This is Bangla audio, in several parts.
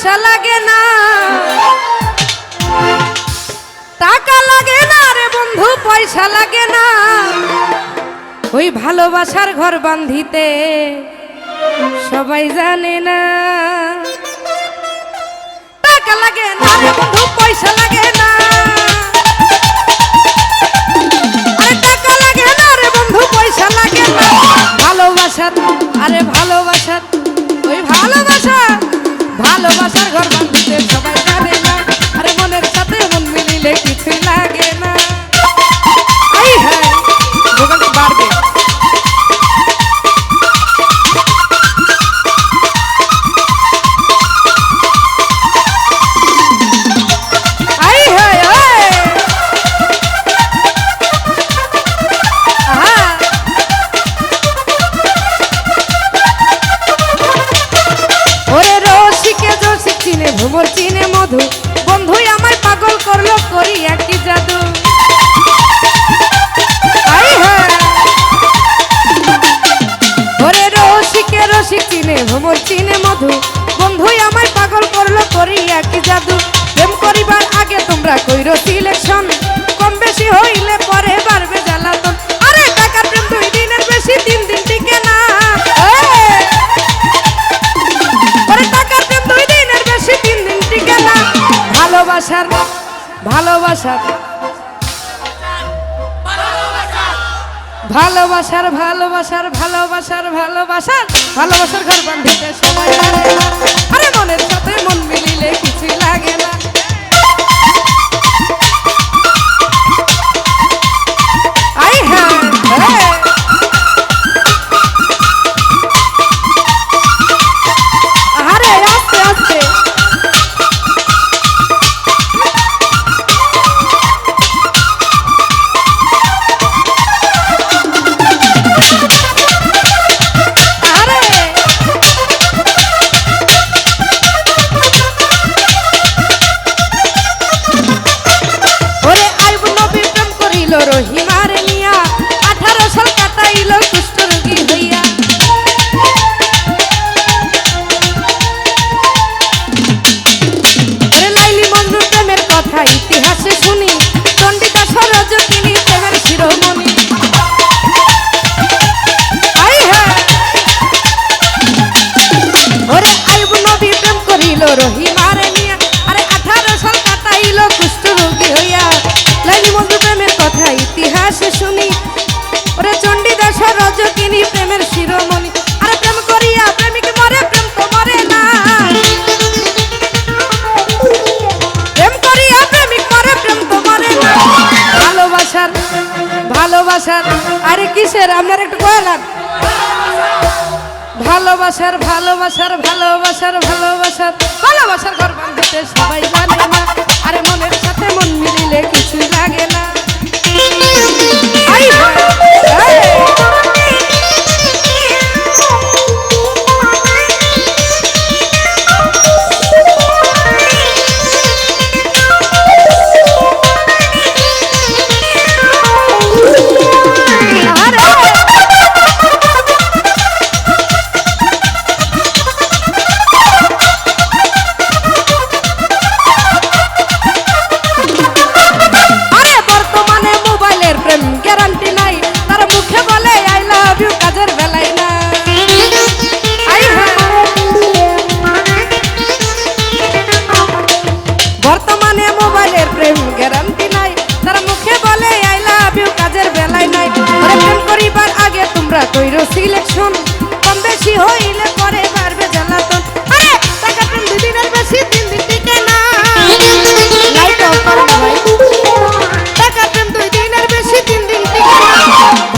পয়সা লাগে না। টাকা লাগে না রে বন্ধু, পয়সা লাগে না। ওই ভালোবাসার ঘর বান্ধিতে সবাই জানে না। টাকা লাগে না রে বন্ধু, পয়সা লাগে না। টাকা লাগে না রে বন্ধু, পয়সা লাগে না। ভালোবাসা ভালোবাসার চিনে মধু। বন্ধুই আমায় পাগল করল করি একই জাদু। প্রেম করিবার আগে তোমরা কইরো সিলেকশন কম বেশি হইলে পরে বাড়বে জ্বালাতন। আরে টাকার প্রেম দুই দিনের বেশি, তিন দিন টিকে না। এই! টাকার প্রেম দুই দিনের বেশি, তিন দিন টিকে না। ভালোবাসার ভালোবাসার। ভালোবাসার ভালোবাসার ভালোবাসার ভালোবাসার। ভালোবাসার ঘর বান্ধিতে সময় শুনি। ওরে চণ্ডীদাস রজকিনী, প্রেমের শিরোমণি। আরে প্রেম করিয়া প্রেমিক মরে, প্রেম তো মরে না। প্রেম করিয়া প্রেমিক মরে, প্রেম তো মরে না। ভালোবাসার ভালোবাসার, আরে কিসের? আপনার একটু কয়লাম ভালোবাসার ভালোবাসার ভালোবাসার ভালোবাসার ভালোবাসার ঘর বাঁধতে সবাই জানে না। আগে তোমরা কইরো সিলেকশন কম বেশি হইলে পরে পারবে জ্বালাতন। আরে, টাকা তিন বেশি দিন টিকে না?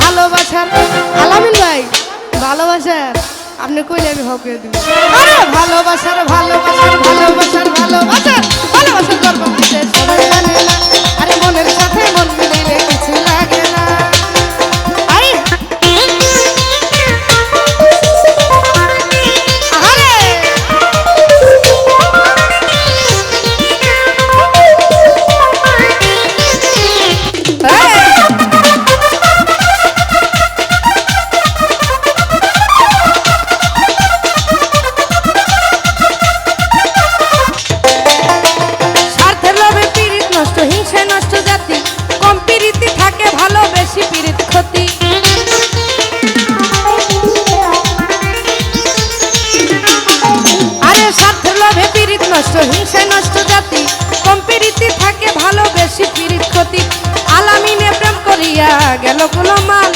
ভালোবাসার, আলামিন ভাই, ভালোবাসার। আপনি কইলে আমি হকে দিব। কষ্ট হিংসা নষ্ট জাতি। কম্পিরিতি থাকে ভালোবেসি পীড়িত ক্ষতি। আলামিনে প্রেম করিয়া গেল মাল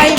vai